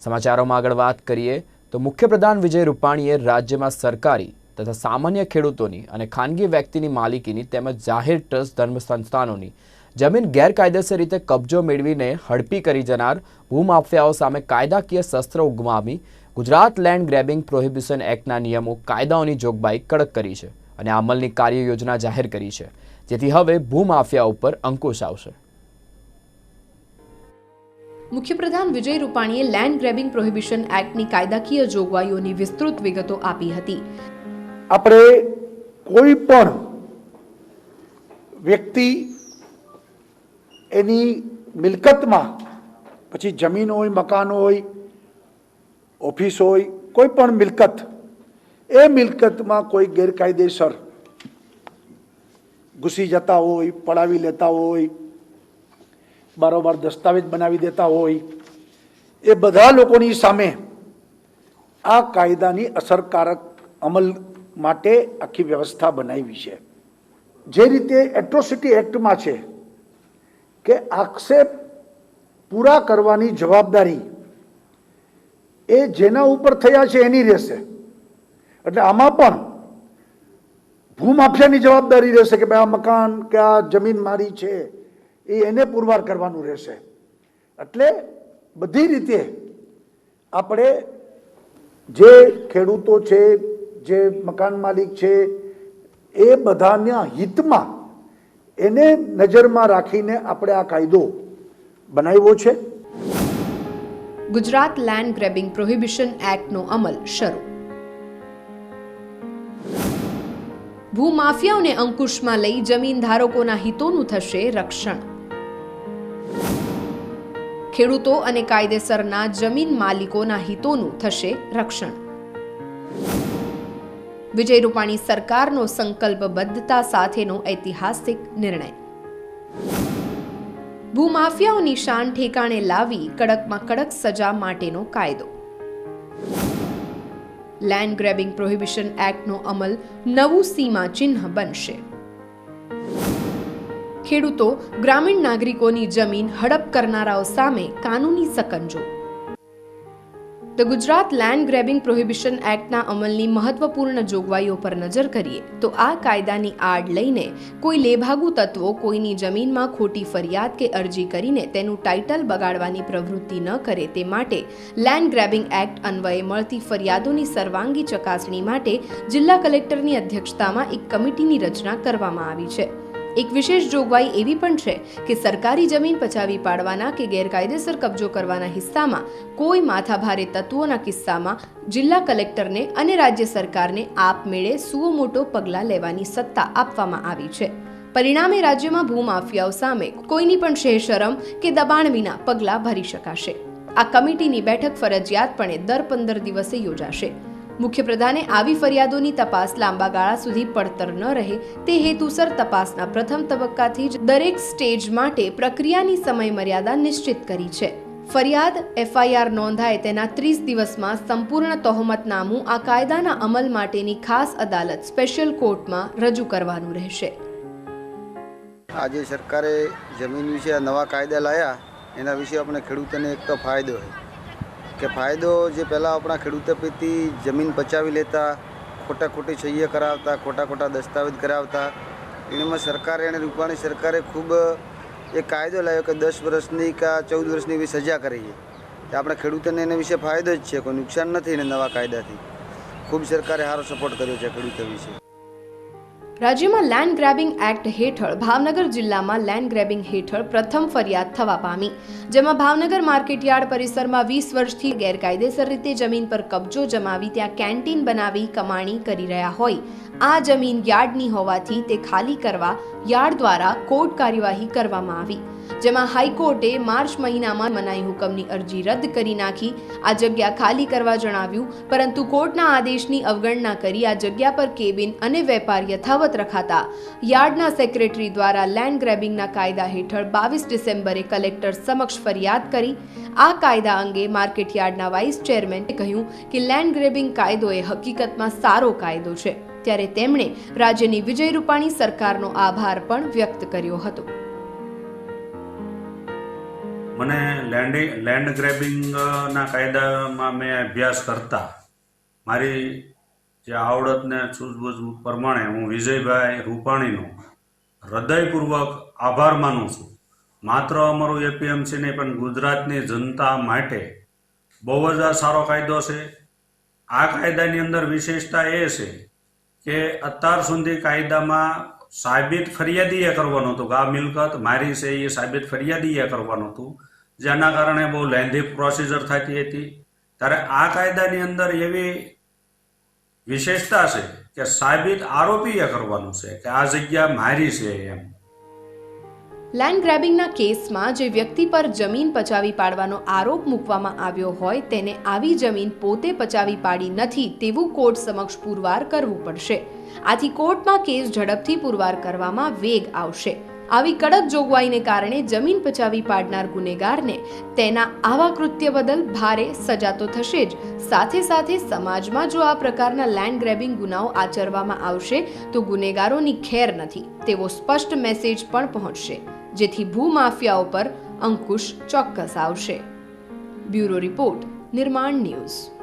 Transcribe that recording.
સમાચારોમાં આગળ વાત કરીએ તો મુખ્યપ્રધાન વિજય રૂપાણીએ રાજ્યમાં સરકારી તથા સામાન્ય ખેડૂતોની અને ખાનગી વ્યક્તિની માલિકીની તેમજ જાહેર ટ્રસ્ટ ધર્મ સંસ્થાનોની જમીન ગેરકાયદેસર રીતે કબજો મેળવીને હડપી કરી જનાર ભૂમાફિયાઓ સામે કાયદાકીય શસ્ત્ર ઉગમાવી ગુજરાત લેન્ડ ગ્રેબિંગ પ્રોહિબિશન એક્ટના નિયમો, કાયદાઓની જોગવાઈ કડક કરી છે અને અમલની કાર્ય યોજના જાહેર કરી છે. જેથી હવે ભૂમાફિયા ઉપર અંકુશ આવશે. મુખ્યપ્રધાન વિજય રૂપાણીએ લેન્ડ ગ્રેબિંગ પ્રોહિબિશન એક્ટની કાયદાકીય જોગવાઈઓની વિસ્તૃત વિગતો આપી હતી. આપણે કોઈ પણ વ્યક્તિ એની મિલકતમાં, પછી જમીન હોય, મકાન હોય, ઓફિસ હોય, કોઈ પણ મિલકત, એ મિલકતમાં કોઈ ગેરકાયદેસર ઘૂસી જતા હોય, પડાવી લેતા હોય બારોબાર દસ્તાવેજ બનાવી દેતા હોય, એ બધા લોકોની સામે આ કાયદાની અસરકારક અમલ માટે આખી વ્યવસ્થા બનાવી છે. જે રીતે એટ્રોસિટી એક્ટમાં છે કે આક્ષેપ પૂરા કરવાની જવાબદારી એ જેના ઉપર થયા છે એની રહેશે. એટલે આમાં પણ ભૂમાફિયાની જવાબદારી રહેશે કે ભાઈ આ મકાન કે આ જમીન મારી છે. એ એને પુરવાર કરવાનું રહેશે. એટલે બધી રીતે આપણે જે ખેડૂતો છે, જે મકાન માલિક છે, એ બધાના હિતમાં એને નજરમાં રાખીને આપણે આ કાયદો બનાવ્યો છે. ગુજરાત લેન્ડ ગ્રેબિંગ પ્રોહિબિશન એક્ટનો અમલ શરૂ. ભૂમાફિયાઓને અંકુશમાં લઈ જમીન ધારકોના હિતોનું થશે રક્ષણ. ખેડૂતો અને કાયદેસરના જમીન માલિકોના હિતોનું થશે રક્ષણ. વિજય રૂપાણી સરકારનો સંકલ્પબદ્ધતા સાથેનો ઐતિહાસિક નિર્ણય. ભૂમાફિયાઓની શાન ઠેકાણે લાવી કડકમાં કડક સજા માટેનો કાયદો. લેન્ડ ગ્રેબિંગ પ્રોહિબિશન એક્ટનો અમલ નવું સીમા ચિહ્ન બનશે. ખેડૂતો, ગ્રામીણ નાગરિકોની જમીન હડપ કરનારાઓ સામે કાનૂની સકંજો. The Gujarat land grabbing prohibition એક્ટના અમલની મહત્વપૂર્ણ જોગવાઈઓ પર નજર કરીએ, તો આ કાયદાની આડ લઈને કોઈ લેભાગુ તત્વો કોઈની જમીનમાં ખોટી ફરિયાદ કે અરજી કરીને તેનું ટાઇટલ બગાડવાની પ્રવૃત્તિ ન કરે તે માટે લેન્ડ ગ્રેબિંગ એક્ટ અન્વયે મળતી ફરિયાદોની સર્વાંગી ચકાસણી માટે જિલ્લા કલેક્ટરની અધ્યક્ષતામાં એક કમિટીની રચના કરવામાં આવી છે. એક વિશેષ જોગવાઈ એવી પણ છે કે સરકારી જમીન પચાવી પાડવાના કે ગેરકાયદેસર કબજો કરવાના હિસ્સામાં કોઈ માથાભારે તત્વોના કિસ્સામાં જિલ્લા કલેક્ટરને અને રાજ્ય સરકારને આપમેળે સુઓ મોટો પગલાં લેવાની સત્તા આપવામાં આવી છે. પરિણામે રાજ્યમાં ભૂમાફિયાઓ સામે કોઈની પણ શેરશરમ કે દબાણ વિના પગલાં ભરી શકાશે. આ કમિટીની બેઠક ફરજિયાતપણે દર પંદર દિવસે યોજાશે. મુખ્યપ્રધાને આવી ફરિયાદોની તપાસ લાંબા ગાળા સુધી પડતર ન રહે. તે હેતુસર તપાસના પ્રથમ તબક્કાથી જ દરેક સ્ટેજ માટે પ્રક્રિયાની સમયમર્યાદા નિશ્ચિત કરી છે. ફરિયાદ એફઆઈઆર નોંધાય તેના ત્રીસ દિવસમાં સંપૂર્ણ તહોમતનામું આ કાયદાના અમલ માટેની ખાસ અદાલત સ્પેશિયલ કોર્ટમાં રજૂ કરવાનું રહેશે. આજે સરકારે જમીન વિશે નવા કાયદા લાયા. એના વિશે આપણે ખેડૂતોને એક તો ફાયદો છે. કે ફાયદો જે પહેલાં આપણા ખેડૂતો પેથી જમીન પચાવી લેતા ખોટા ખોટી સહીએ કરાવતા ખોટા ખોટા દસ્તાવેજ કરાવતા એમાં સરકારે અને રૂપાણી સરકારે ખૂબ એક કાયદો લાવ્યો કે દસ વર્ષની કે ચૌદ વર્ષની એવી સજા કરીએ તો આપણે ખેડૂતોને એના વિશે ફાયદો જ છે, કોઈ નુકસાન નથી એને નવા કાયદાથી. ખૂબ સરકારે સારો સપોર્ટ કર્યો છે ખેડૂતો વિશે. રાજ્યમાં લેન્ડ ગ્રેબિંગ એક્ટ હેઠળ ભાવનગર જિલ્લામાં લેન્ડ ગ્રેબિંગ હેઠળ પ્રથમ ફરિયાદ થવા પામી, જેમાં ભાવનગર માર્કેટયાર્ડ પરિસરમાં વીસ વર્ષથી ગેરકાયદેસર રીતે જમીન પર કબજો જમાવી ત્યાં કેન્ટીન બનાવી કમાણી કરી રહ્યા હોય. આ જમીન યાર્ડની હોવાથી તે ખાલી કરવા યાર્ડ દ્વારા કોર્ટ કાર્યવાહી કરવામાં આવી, જેમાં હાઈકોર્ટે માર્ચ મહિનામાં મનાઈ હુકમની અરજી રદ કરી નાખી. આ જગ્યા ખાલી કરવા જણાવ્યું, પરંતુ કોર્ટના આદેશની અવગણના કરી આ જગ્યા પર કેબિન અને વેપાર યથાવત રખાતા. યાર્ડના સેક્રેટરી દ્વારા લેન્ડ ગ્રેબિંગના કાયદા હેઠળ બાવીસ ડિસેમ્બરે કલેક્ટર સમક્ષ ફરિયાદ કરી. આ કાયદા અંગે માર્કેટ યાર્ડના વાઇસ ચેરમેને કહ્યું કે લેન્ડ ગ્રેબિંગ કાયદો એ હકીકતમાં સારો કાયદો છે. ત્યારે તેમણે રાજ્યની વિજય રૂપાણી સરકારનો આભાર પણ વ્યક્ત કર્યો હતો. મને લેન્ડિંગ લેન્ડ ગ્રેબિંગના કાયદામાં મેં અભ્યાસ કરતા મારી જે આવડતને સૂઝબૂઝ પ્રમાણે હું વિજયભાઈ રૂપાણીનો હૃદયપૂર્વક આભાર માનું છું. માત્ર અમારું એપીએમસી નહીં, પણ ગુજરાતની જનતા માટે બહુ જ આ સારો કાયદો છે. આ કાયદાની અંદર વિશેષતા એ છે કે અત્યાર સુધી કાયદામાં સાબિત ફરિયાદીએ કરવાનું હતું કે આ મિલકત મારી છે, એ સાબિત ફરિયાદીએ કરવાનું હતું. જેના કારણે બહુ લેન્ધી પ્રોસિજર થતી હતી. ત્યારે આ કાયદાની અંદર એવી વિશેષતા છે કે સાબિત આરોપીએ કરવાનું છે કે આ જગ્યા મારી છે એમ. લેન્ડ ગ્રેબિંગના કેસમાં જે વ્યક્તિ પર જમીન પચાવી પાડવાનો આરોપ મૂકવામાં આવ્યો હોય તેને આવી જમીન પોતે પચાવી પાડી નથી તેવું કોર્ટ સમક્ષ પુરવાર કરવું પડશે. આથી કોર્ટમાં કેસ ઝડપથી પુરવાર કરવામાં વેગ આવશે. આવી કડક જોગવાઈને કારણે જમીન પચાવી પાડનાર ગુનેગારને તેના આવા કૃત્ય બદલ ભારે સજા તો થશે જ. સાથે સાથે સમાજમાં જો આ પ્રકારના લેન્ડ ગ્રેબિંગ ગુનાઓ આચરવામાં આવશે તો ગુનેગારોની ખેર નથી. તેવો સ્પષ્ટ મેસેજ પણ પહોંચશે. જેથી ભૂમાફિયાઓ પર અંકુશ ચોક્કસ આવશે. Bureau report Nirman news.